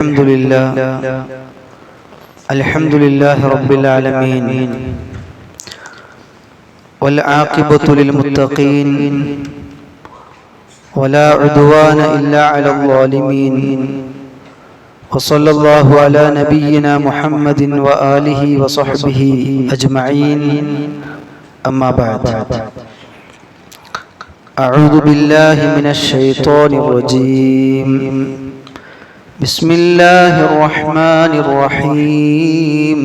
الحمد لله. الحمد لله رب العالمين. والعاقبة للمتقين. ولا عدوان إلا على الظالمين. وصلى الله على نبينا محمد وآله وصحبه أجمعين. أما بعد. أعوذ بالله من الشيطان الرجيم. بسم الله الرحمن الرحيم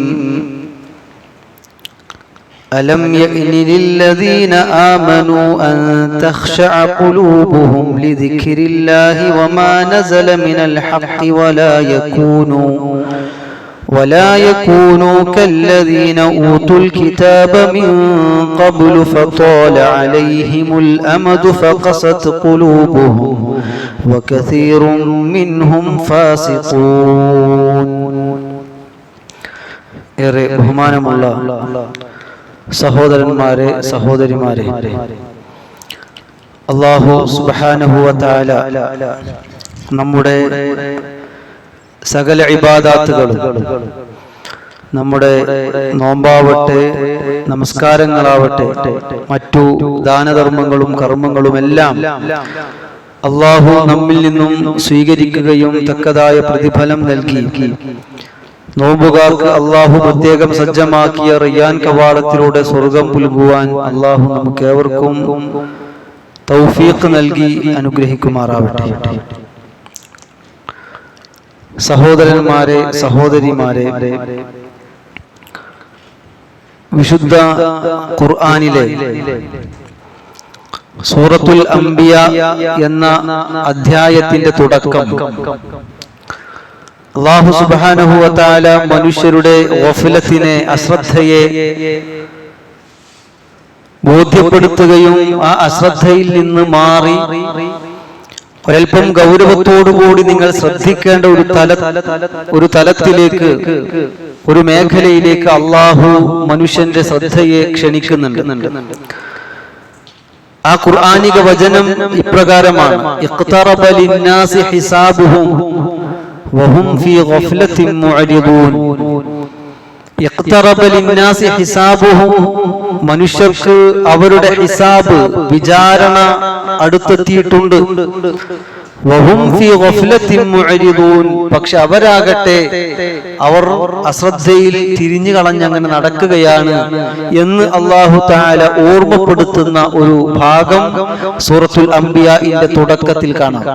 ألم يئن للذين آمنوا أن تخشع قلوبهم لذكر الله وما نزل من الحق ولا يكونوا ولا يكونوا كالذين أوتوا الكتاب من قبل فطال عليهم الأمد فقست قلوبهم وكثير منهم فاسقون ഏറെ ബഹുമാനമുള്ള സഹോദരന്മാരെ സഹോദരിമാരെ അള്ളാഹു സുബാനഹുവ താല നമ്മുടെ സകല ഇബാദാത്തുകളും നമ്മുടെ നോമ്പാവട്ടെ നമസ്കാരങ്ങളാവട്ടെ മറ്റു ദാനധർമ്മങ്ങളും കർമ്മങ്ങളും എല്ലാം അള്ളാഹു നമ്മിൽ നിന്നും സ്വീകരിക്കുകയും തക്കതായ പ്രതിഫലം നൽകി. നോമ്പുകാർക്ക് അള്ളാഹു പ്രത്യേകം സജ്ജമാക്കിയ റിയാൻ കവാടത്തിലൂടെ സ്വർഗം പുൽകുവാൻ അള്ളാഹു നമുക്ക് ഏവർക്കും തൗഫീഖ് നൽകി അനുഗ്രഹിക്കുമാറാവട്ടെ. സഹോദരന്മാരെ സഹോദരിമാരെ വിശുദ്ധ ഖുർആനിലെ സൂറത്തുൽ അംബിയ എന്ന അധ്യായത്തിന്റെ തുടക്കം. അള്ളാഹു സുബാനഹുവത്താല മനുഷ്യരുടെ ഓഫിലത്തിനെ അശ്രദ്ധയെ ബോധ്യപ്പെടുത്തുകയും ആ അശ്രദ്ധയിൽ നിന്ന് മാറി ഒരൽപ്പം ഗൗരവത്തോടുകൂടി നിങ്ങൾ ശ്രദ്ധിക്കേണ്ട ഒരു തല ഒരു തലത്തിലേക്ക് ഒരു മേഖലയിലേക്ക് അള്ളാഹു മനുഷ്യന്റെ ശ്രദ്ധയെ ക്ഷണിക്കുന്നുണ്ട്. ആ ഖുർആാനിക വചനം ഇപ്രകാരമാണ്. മനുഷ്യർക്ക് അവരുടെ ഹിസാബ് വിചാരണ അടുത്തെത്തിയിട്ടുണ്ട്. പക്ഷെ അവരാകട്ടെ അവർ അശ്രദ്ധയിൽ തിരിഞ്ഞു കളഞ്ഞങ്ങനെ നടക്കുകയാണ് എന്ന് അള്ളാഹു താല ഓർമ്മപ്പെടുത്തുന്ന ഒരു ഭാഗം സൂറത്തുൽ അംബിയന്റെ തുടക്കത്തിൽ കാണാം.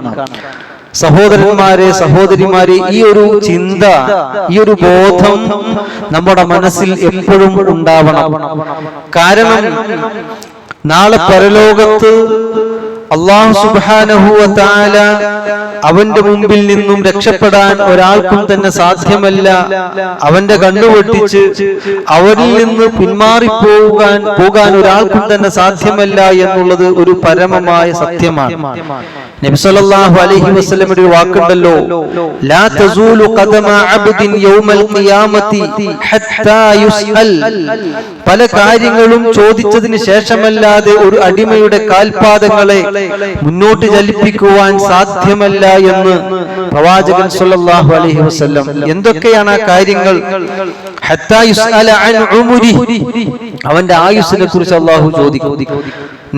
സഹോദരന്മാരെ സഹോദരിമാരെ ഈ ഒരു ചിന്ത ഈ ഒരു ബോധം നമ്മുടെ മനസ്സിൽ എപ്പോഴും ഉണ്ടാവണം. കാരണം നാളെ പരലോകത്ത് അള്ളാഹു സുബാനഹുല അവന്റെ മുമ്പിൽ നിന്നും രക്ഷപ്പെടാൻ ഒരാൾക്കും തന്നെ സാധ്യമല്ല. അവന്റെ കണ്ണുപൊട്ടിച്ച് അവരിൽ നിന്ന് പിന്മാറിപ്പോകാൻ പോകാൻ ഒരാൾക്കും തന്നെ സാധ്യമല്ല എന്നുള്ളത് ഒരു പരമമായ സത്യമാണ്. നബിസല്ലല്ലാഹു അലൈഹി വസല്ലമയുടെ ഒരു വാക്കുണ്ടല്ലോ ലാ തസൂലു ഖദമ അബ്ദിൻ യൗമൽ ഖിയാമത്തി ഹത്താ യുസ്അൽ. പല കാര്യങ്ങളും ചോദിച്ചതിന് ശേഷമല്ലാതെ ഒരു അടിമയുടെ കാൽപാദങ്ങളെ മുന്നോട്ട് ചലിപ്പിക്കുവാൻ സാധ്യമല്ല എന്ന് പ്രവാചകൻ സല്ലല്ലാഹു അലൈഹി വസല്ലം എന്തൊക്കെയാണ് ആ കാര്യങ്ങൾ? ഹത്താ യുസ്അല അൻ ഉമുരി. അവന്റെ ആയുസ്സിനെ കുറിച്ച് അള്ളാഹു ചോദിക്കും.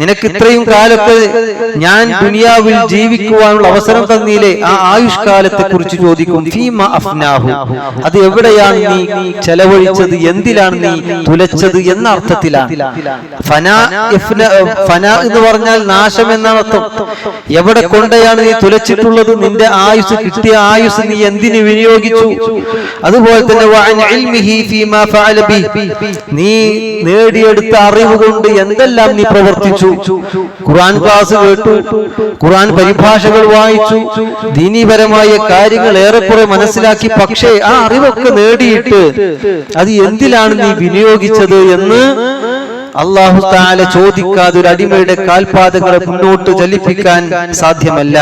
നിനക്ക് ഇത്രയും കാലത്ത് ഞാൻ ദുനിയാവിൽ ജീവിക്കുവാനുള്ള അവസരം തന്നില്ലേ ആ ആയുഷ്കാലത്തെ കുറിച്ച് ചോദിക്കും. ഫീമ അഫ്നാഹു. അത് എവിടെയാണ് നീ ചെലവഴിച്ചത്? എന്തിലാണ് നീ തുലച്ചത് എന്ന അർത്ഥത്തിലാണ്. ഫനാ ഫനാ എന്ന് പറഞ്ഞാൽ നാശം എന്നാണ് അർത്ഥം. എവിടെ കൊണ്ടയാണ് നീ തുലച്ചിട്ടുള്ളത്? നിന്റെ ആയുസ് കിട്ടിയ ആയുസ് നീ എന്തിനു വിനിയോഗിച്ചു? അതുപോലെ തന്നെ നീ നേടിയെടുത്ത അറിവ് കൊണ്ട് എന്തെല്ലാം നീ പ്രവർത്തിച്ചു? ഖുർആൻ ക്ലാസ് കേട്ടു. ഖുർആൻ പരിഭാഷകൾ വായിച്ചു. ദീനീപരമായ കാര്യങ്ങൾ ഏറെക്കുറെ മനസ്സിലാക്കി. പക്ഷേ ആ അറിവൊക്കെ നേടിയിട്ട് അത് എന്തിലാണ് നീ വിനിയോഗിച്ചത് എന്ന് അള്ളാഹു താല ചോദിക്കാതെ ഒരു അടിമയുടെ കാൽപാദങ്ങളെ മുന്നോട്ട് ചലിപ്പിക്കാൻ സാധ്യമല്ല.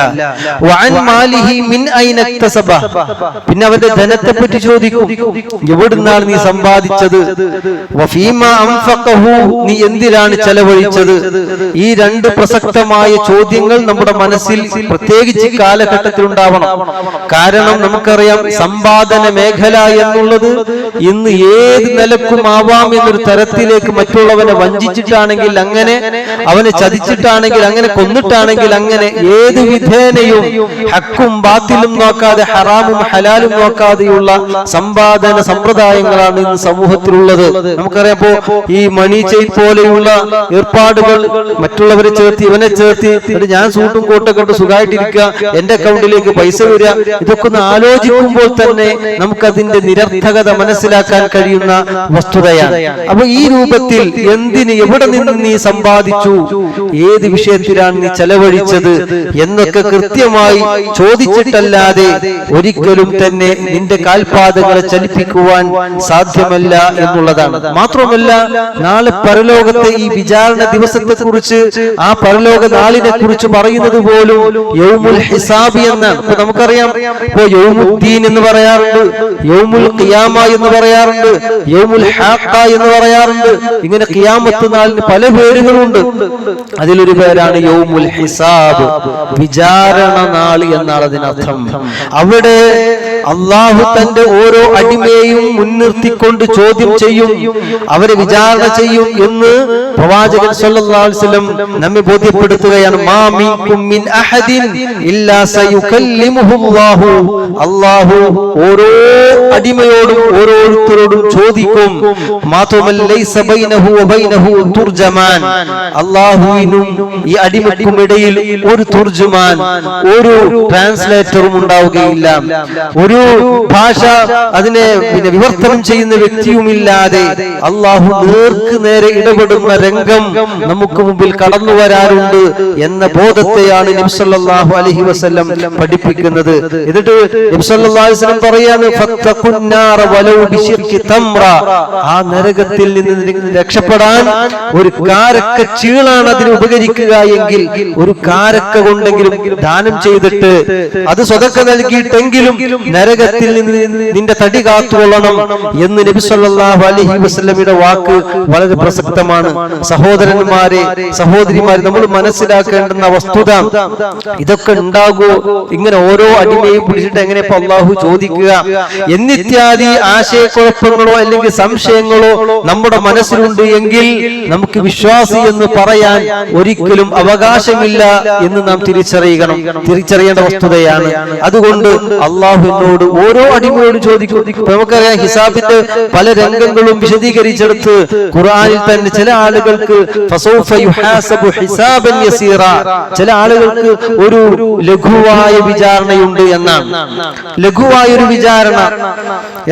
പിന്നെ അവന്റെ ധനത്തെ പറ്റി ചോദിക്കും എവിടുന്നാണ് നീ സമ്പാദിച്ചത്. നീ എന്തിനാണ് ചെലവഴിച്ചത്? ഈ രണ്ട് പ്രസക്തമായ ചോദ്യങ്ങൾ നമ്മുടെ മനസ്സിൽ പ്രത്യേകിച്ച് കാലഘട്ടത്തിൽ ഉണ്ടാവണം കാരണം നമുക്കറിയാം സമ്പാദന മേഖല എന്നുള്ളത് ഇന്ന് ഏത് നിലക്കും ആവാം എന്നൊരു തരത്തിലേക്ക് മറ്റുള്ളവനെ വഞ്ചിച്ചിട്ടാണെങ്കിൽ അങ്ങനെ അവനെ ചതിച്ചിട്ടാണെങ്കിൽ അങ്ങനെ കൊന്നിട്ടാണെങ്കിൽ അങ്ങനെ ഏത് വിധേനയും ഹക്കും ബാത്തിലും നോക്കാതെ ഹറാമും ഹലാലും നോക്കാതെയുള്ള സമ്പാദന സമ്പ്രദായങ്ങളാണ് ഇന്ന് സമൂഹത്തിലുള്ളത്. നമുക്കറിയാം ഇപ്പോ ഈ മണി ചെയിൻ പോലെയുള്ള ഏർപ്പാടുകൾ മറ്റുള്ളവരെ ചേർത്തി ഇവനെ ചേർത്തി ഞാൻ സൂട്ടും കോട്ടൊക്കെ ഇട്ട് സുഖമായിട്ടിരിക്കുക എന്റെ അക്കൗണ്ടിലേക്ക് പൈസ വരിക ഇതൊക്കെ ഒന്ന് ആലോചിക്കുമ്പോൾ തന്നെ നമുക്കതിന്റെ നിരർത്ഥകത മനസ്സിലാക്കാൻ കഴിയുന്ന വസ്തുതയാണ്. അപ്പൊ ഈ രൂപത്തിൽ എന്തിന് എവിടെ നിന്ന് നീ സമ്പാദിച്ചു? ഏത് വിഷയത്തിലാണ് നീ ചെലവഴിച്ചത്? എന്നൊക്കെ കൃത്യമായി ചോദിച്ചിട്ടല്ലാതെ ഒരിക്കലും തന്നെ നിന്റെ കാൽപാദങ്ങളെ ചലിപ്പിക്കുവാൻ സാധ്യമല്ല എന്നുള്ളതാണ്. മാത്രമല്ല നാളെ പരലോകത്തെ ഈ വിചാരണ ദിവസത്തെ കുറിച്ച് ആ പരലോക നാളിനെ കുറിച്ച് പറയുന്നത് പോലും യൗമുൽ ഹിസാബി എന്നാണ്. നമുക്കറിയാം ഇപ്പൊ യൗമുദ്ദീൻ എന്ന് പറയാറുണ്ട്. യൗമുൽ ഖിയാമ എന്ന് പറയാറുണ്ട്. യൗമുൽ ഹാക്ക എന്ന് പറയാറുണ്ട്. ഇങ്ങനെ കിയാമത്ത് നാളിന് പല പേരുകളുണ്ട്. അതിലൊരു പേരാണ് യൗമുൽ ഹിസാബ്. വിചാരണ നാൾ എന്നാണ് അതിനർത്ഥം. അവിടെ അള്ളാഹു തന്റെ ഓരോ അടിമയെയും മുൻനിർത്തിക്കൊണ്ട് ചോദ്യം ചെയ്യും. അവരെ വിചാരണ ചെയ്യും എന്ന് പ്രവാചകൻ വസല്ലം നമ്മെ ബോധ്യപ്പെടുത്തുകയാണ്. അള്ളാഹു ഓരോ അടിമയോടും ഓരോരുത്തരോടും ചോദിക്കും. മാത്രമല്ല അല്ലാഹുവിനും ഈ അടിമയ്ക്കും ഇടയിൽ ഒരു തുർജുമാൻ ഒരു ട്രാൻസ്ലേറ്ററും ഉണ്ടാവുകയില്ല. ഒരു ഭാഷ അതിനെ പിന്നെ വിവർത്തനം ചെയ്യുന്ന വ്യക്തിയുമില്ലാതെ അള്ളാഹു നേർക്ക് നേരെ ഇടപെടുന്ന രംഗം നമുക്ക് മുമ്പിൽ കടന്നു വരാറുണ്ട് എന്ന ബോധത്തെയാണ് നബ്സല്ലാഹു അലഹി വസ്ല്ലം പഠിപ്പിക്കുന്നത്. എന്നിട്ട് വസല്ലം പറയാണ്. ആ നരകത്തിൽ നിന്ന് രക്ഷപ്പെടാൻ ഒരു കാരക്ക ചീളാണ് അതിന് ഉപകരിക്കുക എങ്കിൽ ഒരു കാരക്ക കൊണ്ടെങ്കിലും ദാനം ചെയ്തിട്ട് അത് സ്വതക്ക നൽകിയിട്ടെങ്കിലും നരകത്തിൽ നിന്ന് നിന്റെ തടി കാത്തുകൊള്ളണം എന്ന് നബി സല്ലല്ലാഹു അലൈഹി വസല്ലമയുടെ വാക്ക് വളരെ പ്രസക്തമാണ്. സഹോദരന്മാരെ സഹോദരിമാരെ നമ്മൾ മനസ്സിലാക്കേണ്ടുന്ന വസ്തുത ഇതൊക്കെ ഉണ്ടാകുമോ ഇങ്ങനെ ഓരോ അടിമയും പിടിച്ചിട്ട് എങ്ങനെ ഇപ്പൊ അള്ളാഹു ചോദിക്കുക? എന്നിത്യാദി ആശയക്കുഴപ്പങ്ങളോ അല്ലെങ്കിൽ സംശയങ്ങളോ നമ്മുടെ മനസ്സിലുണ്ട് എങ്കിൽ നമുക്ക് വിശ്വാസി എന്ന് പറയാൻ ഒരിക്കലും അവകാശമില്ല എന്ന് നാം തിരിച്ചറിയണം. തിരിച്ചറിയേണ്ട വസ്തുതയാണ്. അതുകൊണ്ട് അള്ളാഹുവിനോട് ഓരോ അടിമയോട് ചോദിക്കും. നമുക്കറിയാം ഹിസാബിന്റെ പല രംഗങ്ങളും വിശദീകരിച്ചെടുത്ത് ഖുർആനിൽ തന്നെ ചില ആളുകൾക്ക് ചില ആളുകൾക്ക് ഒരു ലഘുവായ വിചാരണയുണ്ട് എന്നാണ്. ലഘുവായ ഒരു വിചാരണ.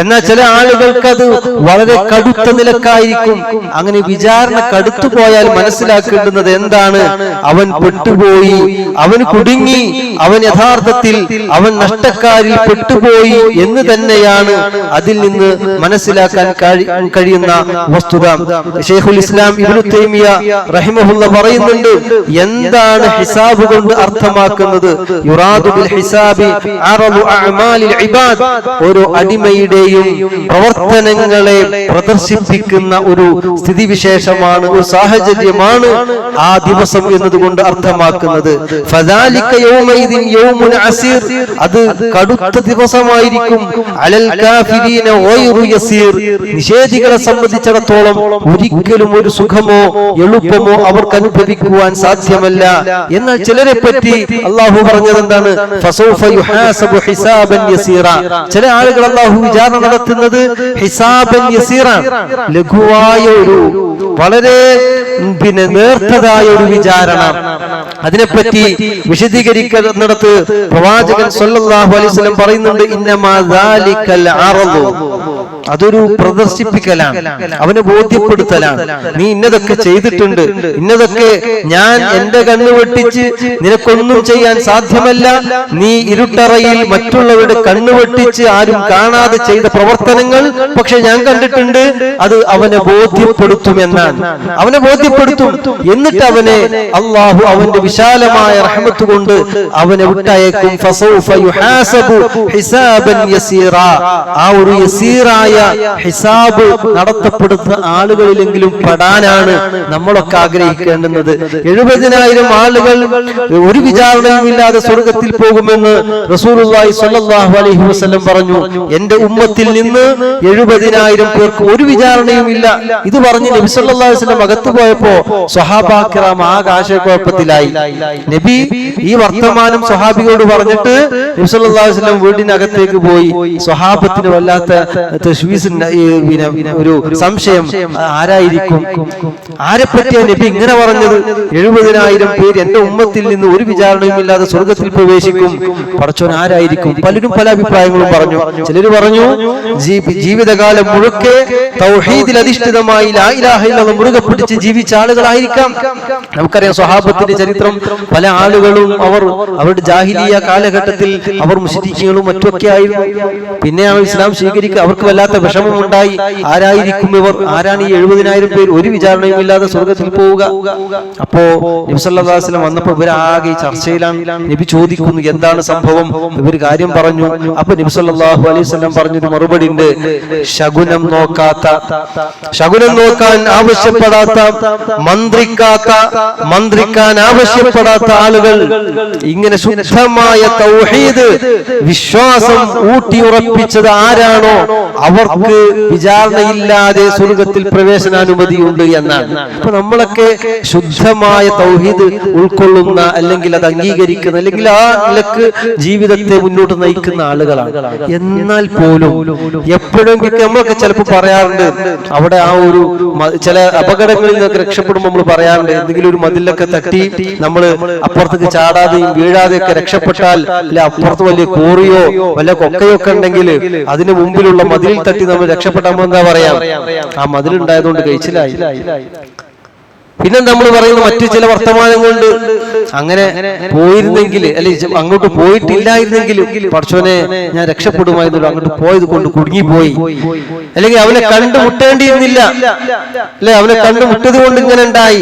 എന്നാൽ ചില ആളുകൾക്ക് അത് വളരെ കടുത്ത നിലക്കായിരിക്കും. അങ്ങനെ വിചാരണ കടുത്തു പോയാൽ മനസ്സിലാക്കേണ്ടുന്നത് എന്താണ്? അവൻ പെട്ടുപോയി. അവൻ കുടുങ്ങി. അവൻ യഥാർത്ഥത്തിൽ അവൻ നഷ്ടക്കാരിൽ പെട്ടുപോയി. എന്ന് തന്നെയാണ് അതിൽ നിന്ന് മനസ്സിലാക്കാൻ കഴിയുന്ന വസ്തുത. ഷെയ്ഖുൽ ഇസ്ലാം ഇബ്നു തൈമിയ റഹിമഹുല്ല പറയുന്നുണ്ട് എന്താണ് ഹിസാബ് കൊണ്ട് അർത്ഥമാക്കുന്നത്? യുറാദു ബിൽ ഹിസാബി അറദു അഅമാലിൽ ഇബാദ്. ഓരോ അടിമയുടെയും പ്രവർത്തനങ്ങളെ പ്രദർശിപ്പിക്കുന്ന ഒരു സ്ഥിതിവിശേഷമാണ് ഒരു സാഹചര്യമാണ് ആ ദിവസം എന്നതുകൊണ്ട് അർത്ഥമാക്കുന്നത്. ഫദാലിക യൗമൈദിൻ യൗമുൻ അസീർ. അത് കടുത്ത ദിവസമായിരിക്കും. അലൽ കാഫിരീന നിഷേധികളെ സംബന്ധിച്ചിടത്തോളം ഒരിക്കലും ഒരു സുഖമോ എളുപ്പമോ അവർക്ക് അനുഭവിക്കുവാൻ സാധ്യമല്ല. എന്നാൽ ചിലരെ പറ്റി അള്ളാഹു പറഞ്ഞത് എന്താണ് ചില ആളുകൾ അള്ളാഹു വിചാരണ നടത്തുന്നത് ഹിസാബൻ ലഘുവായ ഒരു വളരെ പിന്നെ നേർത്തതായ ഒരു വിചാരണ. അതിനെപ്പറ്റി വിശദീകരിക്കുന്നിടത്ത് പ്രവാചകൻ സല്ലല്ലാഹു അലൈഹി വസല്ലം പറയുന്നുണ്ട് അതൊരു പ്രദർശിപ്പിക്കലാണ്. അവന് ബോധ്യപ്പെടുത്തലാണ്. നീ ഇന്നതൊക്കെ ചെയ്തിട്ടുണ്ട്. ഇന്നതൊക്കെ ഞാൻ എന്റെ കണ്ണു വെട്ടിച്ച് നിനക്കൊന്നും ചെയ്യാൻ സാധ്യമല്ല. നീ ഇരുട്ടറയിൽ മറ്റുള്ളവരുടെ കണ്ണു വെട്ടിച്ച് ആരും കാണാതെ ചെയ്ത പ്രവർത്തനങ്ങൾ പക്ഷെ ഞാൻ കണ്ടിട്ടുണ്ട്. അത് അവനെ ബോധ്യപ്പെടുത്തും എന്നാണ് അവനെ ബോധ്യപ്പെടുത്തും. എന്നിട്ട് അവനെ അള്ളാഹു അവന്റെ വിശാലമായ റഹമത്ത് കൊണ്ട് അവനെ വിട്ടയക്കും. ഹിസാബൻ യസീറ. ആ ഒരു യസീറായ ഹിസാബ് നടത്തപ്പെടുന്ന ആളുകളിലെങ്കിലും പെടാനാണ് നമ്മളൊക്കെ ആഗ്രഹിക്കേണ്ടുന്നത്. എഴുപതിനായിരം ആളുകൾ ഒരു വിചാരണയും ഇല്ലാതെ സ്വർഗത്തിൽ പോകുമെന്ന് റസൂലുള്ളാഹി സ്വല്ലല്ലാഹു അലൈഹി വസല്ലം പറഞ്ഞു. എന്റെ ഉമ്മത്തിൽ നിന്ന് എഴുപതിനായിരം പേർക്ക് ഒരു വിചാരണയും ഇല്ല ഇത് പറഞ്ഞ് നബി സല്ലല്ലാഹു അലൈഹി വസല്ലം അകത്ത് പോയപ്പോ സ്വഹാബാക്കിറാം ആകാശക്കുഴപ്പത്തിലായി നബി ഈ വർത്തമാനം സ്വഹാബിയോട് പറഞ്ഞിട്ട് നബി സല്ലല്ലാഹു അലൈഹി വസല്ലം വീടിനകത്തേക്ക് പോയി സ്വഹാബത്തിന് വല്ലാത്ത പിന്നെ ഒരു സംശയം ആരായിരിക്കും? ആരെ പറ്റിയാ നബി ഇങ്ങനെ പറഞ്ഞത്? എഴുപതിനായിരം പേര് എന്റെ ഉമ്മത്തിൽ നിന്ന് ഒരു വിചാരണയും ഇല്ലാതെ സ്വർഗത്തിൽ പ്രവേശിക്കും. പടച്ചോൻ ആരായിരിക്കും? പലരും പല അഭിപ്രായങ്ങളും പറഞ്ഞു. ചിലർ പറഞ്ഞു ജീവിതകാലം മുഴുക്കെ തൗഹീദിൽ അധിഷ്ഠിതമായി ലാ ഇലാഹ ഇല്ലല്ലാഹ് മുറുകെ പിടിച്ച് ജീവിച്ച ആളുകളായിരിക്കാം. നമുക്കറിയാം സ്വഹാബത്തിന്റെ ചരിത്രം പല ആളുകളും അവർ അവരുടെ ജാഹിലിയ കാലഘട്ടത്തിൽ അവർ മുസ്ലിങ്ങളും മറ്റുമൊക്കെ ആയിരുന്നു പിന്നെയാണ് ഇസ്ലാം സ്വീകരിക്കുക. അവർക്ക് വല്ലാത്ത വിഷമം ഉണ്ടായി ആരായിരിക്കും ഇവർ? ആരാണ് ഈ എഴുപതിനായിരം പേര് ഒരു വിചാരണയും ഇല്ലാതെ സ്വർഗത്തിൽ പോവുക. അപ്പോ നബി വന്നപ്പോ ഇവരാകെ ചർച്ചയിലാണ്. നബി ചോദിക്കുന്നു എന്താണ് സംഭവം? ഇവർ കാര്യം പറഞ്ഞു. അപ്പൊ നബി സല്ലല്ലാഹു അലൈഹി വസല്ലം പറഞ്ഞൊരു മറുപടി ഉണ്ട്. ശകുനം നോക്കാത്ത ശകുനം നോക്കാൻ ആവശ്യപ്പെടാത്ത മന്ത്രിക്കാത്ത മന്ത്രിക്കാൻ ആവശ്യപ്പെടാത്ത ആളുകൾ. ഇങ്ങനെ ശുദ്ധമായ തൗഹീദ് വിശ്വാസം ഊട്ടിയുറപ്പിച്ചത് ആരാണോ? അവർക്ക് വിചാരണയില്ലാതെ സ്വർഗത്തിൽ പ്രവേശനാനുമതിയുണ്ട് എന്നാണ്. അപ്പൊ നമ്മളൊക്കെ ശുദ്ധമായ തൗഹീദ് ഉൾക്കൊള്ളുന്ന അല്ലെങ്കിൽ അത് അംഗീകരിക്കുന്ന അല്ലെങ്കിൽ ആ നിലയ്ക്ക് ജീവിതത്തെ മുന്നോട്ട് നയിക്കുന്ന ആളുകളാണ്. എന്നാൽ പോലും എപ്പോഴെങ്കിലും നമ്മളൊക്കെ ചിലപ്പോൾ പറയാറുണ്ട് അവിടെ ആ ഒരു ചില അപകടങ്ങളിൽ നിന്നൊക്കെ രക്ഷപ്പെടുമ്പോൾ നമ്മൾ പറയാറുണ്ട് എന്തെങ്കിലും ഒരു മതിലൊക്കെ തട്ടി നമ്മൾ അപ്പുറത്തേക്ക് ചാടാതെയും വീഴാതെയൊക്കെ രക്ഷപ്പെട്ടാൽ അല്ലെ അപ്പുറത്ത് വലിയ കോറിയോ വല്ല കൊക്കയൊക്കെ ഉണ്ടെങ്കിൽ അതിന് മുമ്പിലുള്ള മതിലിൽ തട്ടി നമ്മൾ രക്ഷപ്പെടാമോ എന്താ പറയാ? ആ മതിലുണ്ടായതുകൊണ്ട് കഴിച്ചിലായി. പിന്നെ നമ്മൾ പറയുന്ന മറ്റു ചില വർത്തമാനങ്ങളുണ്ട് അങ്ങനെ പോയിരുന്നെങ്കിൽ അല്ലെ അങ്ങോട്ട് പോയിട്ടില്ലായിരുന്നെങ്കിലും പഠിച്ചോനെ ഞാൻ രക്ഷപ്പെടുമായിരുന്നു അങ്ങോട്ട് പോയത് കൊണ്ട് കുടുങ്ങിപ്പോയി. അല്ലെങ്കിൽ അവനെ കണ്ടുമുട്ടേണ്ടിയിരുന്നില്ല. അല്ലെ അവനെ കണ്ടുമുട്ടത് കൊണ്ട് ഇങ്ങനെ ഉണ്ടായി.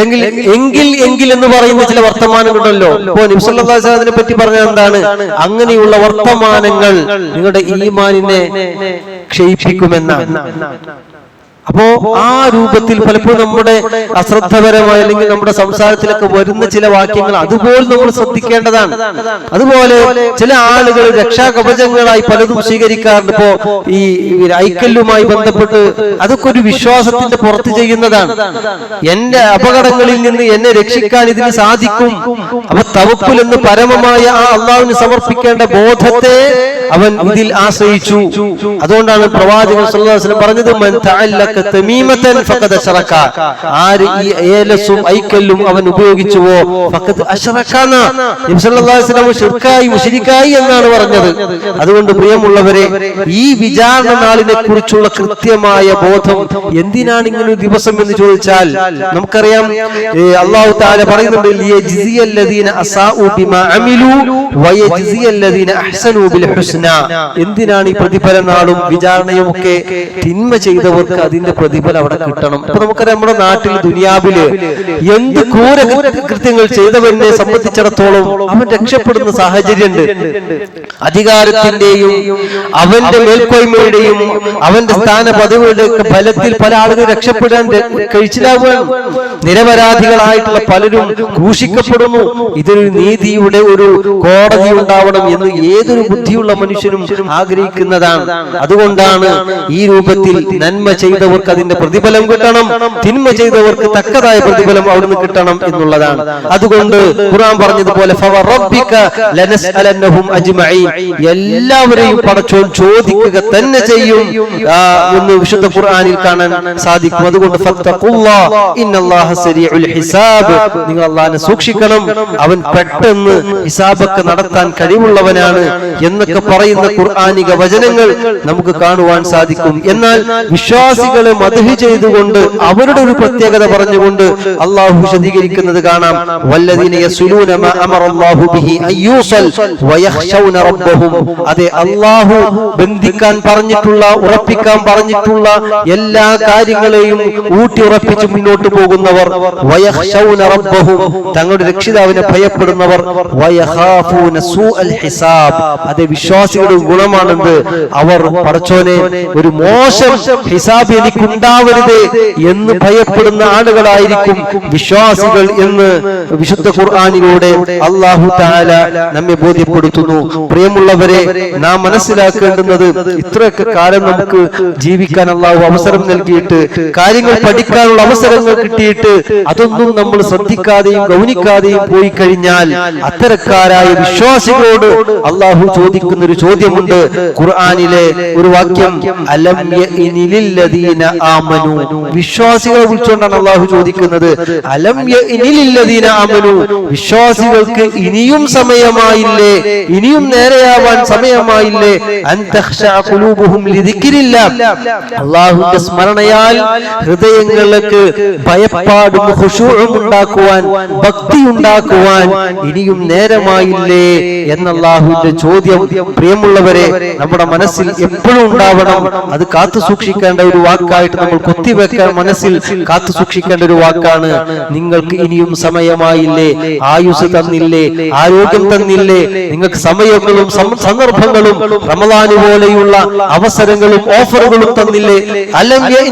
എങ്കിൽ എങ്കിൽ എങ്കിൽ എന്ന് പറയുന്ന ചില വർത്തമാനങ്ങളുണ്ടല്ലോ ഇപ്പോ നിംസല്ലാസിനെ പറ്റി പറഞ്ഞത് എന്താണ്? അങ്ങനെയുള്ള വർത്തമാനങ്ങൾ നിങ്ങളുടെ ഈമാനിനെ ക്ഷയിപ്പിക്കുമെന്നാണ്. അപ്പോ ആ രൂപത്തിൽ പലപ്പോഴും നമ്മുടെ അശ്രദ്ധപരമായ അല്ലെങ്കിൽ നമ്മുടെ സംസാരത്തിലൊക്കെ വരുന്ന ചില വാക്യങ്ങൾ അതുപോലെ നമ്മൾ ശ്രദ്ധിക്കേണ്ടതാണ്. അതുപോലെ ചില ആളുകൾ രക്ഷാകവചങ്ങളായി പലതും സ്വീകരിക്കാറുണ്ട്. ഇപ്പോ ഈ ഐക്കല്ലുമായി ബന്ധപ്പെട്ട് അതൊക്കെ ഒരു വിശ്വാസത്തിന്റെ പുറത്ത് ചെയ്യുന്നതാണ്. എന്റെ അപകടങ്ങളിൽ നിന്ന് എന്നെ രക്ഷിക്കാൻ ഇതിന് സാധിക്കും. അപ്പൊ തവപ്പിൽ എന്ന് പരമമായ ആ അള്ളാവിന് സമർപ്പിക്കേണ്ട ബോധത്തെ അവൻ ഇതിൽ ആശ്രയിച്ചു. അതുകൊണ്ടാണ് പ്രവാചകൻ പറഞ്ഞത് ആര് ഈ ഏലസും ഐക്കല്ലും അവൻ ഉപയോഗിച്ചുവോ? ഷിർക്കായി മുശ്രിക്കായി എന്നാണ് പറഞ്ഞത്. അതുകൊണ്ട് പ്രിയമുള്ളവരെ ഈ വിചാരണ നാളിനെ കുറിച്ചുള്ള കൃത്യമായ ബോധം എന്തിനാണ് ഇങ്ങനെ ഒരു ദിവസം എന്ന് ചോദിച്ചാൽ നമുക്കറിയാം അള്ളാഹു താല പറയുന്നുണ്ട് എന്തിനാണ് ഈ പ്രതിഫല നാളും വിചാരണയും ഒക്കെ തിന്മ ചെയ്തവർക്ക് അതിന്റെ പ്രതിഫലം അവിടെ കിട്ടണം. അപ്പൊ നമുക്കറിയാം നമ്മുടെ നാട്ടിൽ ദുനിയാവിൽ എന്ത് ക്രൂര കൃത്യങ്ങൾ ചെയ്തവനെ സംബന്ധിച്ചിടത്തോളം അവൻ രക്ഷപ്പെടുന്ന സാഹചര്യമുണ്ട്. അധികാരത്തിന്റെയും അവന്റെ മേൽക്കോയ്മയുടെയും അവന്റെ സ്ഥാന പദവിയുടെ ഫലത്തിൽ പല ആളുകൾ രക്ഷപ്പെടാൻ കഴിച്ചിലാവുകയാണ് നിരപരാധികളായിട്ടുള്ള പലരും ക്രൂശിക്കപ്പെടുന്നു. ഇതൊരു നീതിയുടെ ഒരു കോടതി ഉണ്ടാവണം എന്ന് ഏതൊരു ബുദ്ധിയുള്ള മനുഷ്യനും ആഗ്രഹിക്കുന്നതാണ്. അതുകൊണ്ടാണ് ഈ രൂപത്തിൽ നന്മ ചെയ്ത ചെയ്തവർക്ക് അതിന്റെ പ്രതിഫലം കിട്ടണം. തിന്മ ചെയ്തവർക്ക് തക്കതായ പ്രതിഫലം അവിടുന്ന് കിട്ടണം എന്നുള്ളതാണ്. അതുകൊണ്ട് ഖുർആൻ പറഞ്ഞതുപോലെ എല്ലാവരെയും പടച്ചോൻ ചോദിക്കുക തന്നെ ചെയ്യും. എന്ന് വിശുദ്ധ ഖുർആനിൽ കാണാൻ സാധിക്കും. അതുകൊണ്ട് ഹിസാബ്. നിങ്ങൾ അള്ളാഹിനെ സൂക്ഷിക്കണം. അവൻ പെട്ടെന്ന് ഹിസാബൊക്കെ നടത്താൻ കഴിവുള്ളവനാണ് എന്നൊക്കെ പറയുന്ന ഖുർആാനിക വചനങ്ങൾ നമുക്ക് കാണുവാൻ സാധിക്കും. എന്നാൽ വിശ്വാസികളെ മധു ചെയ്തുകൊണ്ട് അവരുടെ ഒരു പ്രത്യേകത പറഞ്ഞുകൊണ്ട് അള്ളാഹു വിശദീകരിക്കുന്നത് കാണാം. അതെ അള്ളാഹു ബന്ധിക്കാൻ പറഞ്ഞിട്ടുള്ള ഉറപ്പിക്കാൻ പറഞ്ഞിട്ടുള്ള എല്ലാ കാര്യങ്ങളെയും ഊട്ടി ഉറപ്പിച്ച് മുന്നോട്ട് പോകുന്നവർ തങ്ങളുടെ രക്ഷിതാവിനെ ഭയപ്പെടുന്നവർ അതെ വിശ്വാസികളുടെ ഗുണമാണെന്ന് അവർ പടച്ചോനെ ഒരു മോശം ഹിസാബ് എനിക്കുണ്ടാവരുത് എന്ന് ഭയപ്പെടുന്ന ആളുകളായിരിക്കും വിശ്വാസികൾ എന്ന് വിശുദ്ധ ഖുർആാനിലൂടെ അള്ളാഹു താല നമ്മെ ബോധ്യപ്പെടുത്തുന്നു. പ്രിയമുള്ളവരെ നാം മനസ്സിലാക്കേണ്ടുന്നത് ഇത്രയൊക്കെ കാലം നമുക്ക് ജീവിക്കാൻ അള്ളാഹു അവസരം നൽകിയിട്ട് കാര്യങ്ങൾ പഠിക്കാനുള്ള അവസരങ്ങൾ കിട്ടിയിട്ട് അതൊന്നും നമ്മൾ ശ്രദ്ധിക്കാതെയും ഗൗനിക്കാതെയും പോയി കഴിഞ്ഞാൽ അത്തരക്കാരായ വിശ്വാസികളോട് അള്ളാഹു ചോദിക്കുന്ന ഒരു ചോദ്യമുണ്ട്. ഖുർആാനിലെ ഒരു വാക്യം അലം ആമനു. വിശ്വാസികളെ വിളിച്ചുകൊണ്ടാണ് അള്ളാഹു ചോദിക്കുന്നത് അലം ലദീന ആമനു. വിശ്വാസികൾക്ക് ഇനിയും സമയമായില്ലേ? ഇനിയും നേരെയാവാൻ സമയമായില്ലേ? ലിദിക്രില്ലാ. അള്ളാഹുവിന്റെ സ്മരണയാൽ ഹൃദയങ്ങൾക്ക് ഭയപ്പാടും ഹുഷൂറും ഉണ്ടാക്കുവാൻ ഭക്തി ഉണ്ടാക്കുവാൻ ഇനിയും നേരമായില്ലേ എന്നല്ലാഹുവിന്റെ ചോദ്യം പ്രിയമുള്ളവരെ നമ്മുടെ മനസ്സിൽ എപ്പോഴും ഉണ്ടാവണം. അത് കാത്തു സൂക്ഷിക്കേണ്ട ഒരു വാക്കായിട്ട് നമ്മൾ കുത്തിവെക്കാൻ മനസ്സിൽ കാത്തു സൂക്ഷിക്കേണ്ട ഒരു വാക്കാണ് നിങ്ങൾക്ക് ഇനിയും സമയമായില്ലേ? ആയുസ് തന്നില്ലേ? ആരോഗ്യം തന്നില്ലേ? നിങ്ങൾക്ക് സമയങ്ങളും സന്ദർഭങ്ങളും റമദാന് പോലെയുള്ള അവസരങ്ങളും ഓഫറുകളും തന്നില്ലേ? അല്ലെങ്കിൽ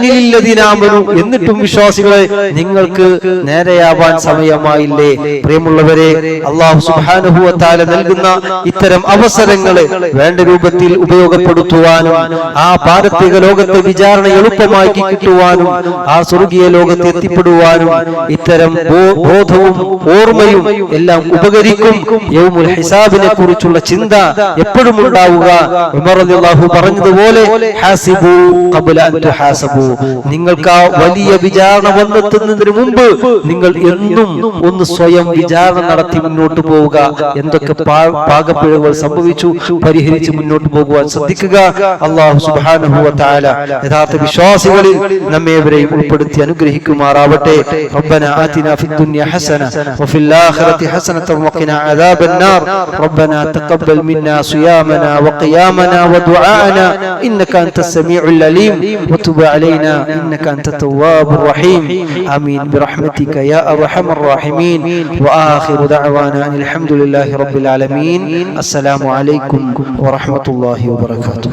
എന്നിട്ടും വിശ്വാസികളെ നിങ്ങൾക്ക് നേരെയാവാൻ സമയമായില്ലേ? പ്രിയമുള്ളവരെ അള്ളാഹു സുബാനുഭവത്താല നൽകുന്ന ഇത്തരം അവസരങ്ങളെ വേണ്ട രൂപത്തിൽ ഉപയോഗപ്പെടുത്തുവാനും ആ പാരത്രിക ലോകത്തെ വിചാരണ എളുപ്പമാക്കി കിട്ടുവാനും ആ സ്വർഗീയ ലോകത്ത് എത്തിപ്പെടുവാനും ഇത്തരം ബോധവും ഓർമ്മയും എല്ലാം ഉപകരിക്കും. യൗമുൽ ഹിസാബിനെ കുറിച്ചുള്ള ചിന്ത എപ്പോഴും ഉണ്ടാവുക. ഉമർ റളിയല്ലാഹു പറഞ്ഞതുപോലെ ഹാസിബു നിങ്ങൾക്ക് ആ വലിയ വിചാരണ വന്നെത്തുന്നതിന് മുമ്പ് നിങ്ങൾ എന്നും ഒന്ന് സ്വയം വിചാരണ നടത്തി മുന്നോട്ട് പോവുക. എന്തൊക്കെ പാകപ്പിഴവുകൾ സംഭവിച്ചു പരിഹരിച്ച് മുന്നോട്ട് പോകുവാൻ ശ്രദ്ധിക്കുക. അള്ളാഹു സുബ്ഹാനഹു വ തആല യഥാർത്ഥ വിശ്വാസികളിൽ നമ്മേവരെയും ഉൾപ്പെടുത്തി അനുഗ്രഹിക്കുമാറാവട്ടെ ربنا آتنا في الدنيا حسنة وفي الآخرة حسنة وقنا عذاب النار ربنا تقبل منا صيامنا وقيامنا ودعاءنا إنك أنت السميع العليم وتب علينا إنك أنت التواب الرحيم آمين برحمتك يا أرحم الراحمين وآخر دعوانا أن الحمد لله رب العالمين السلام عليكم ورحمة الله وبركاته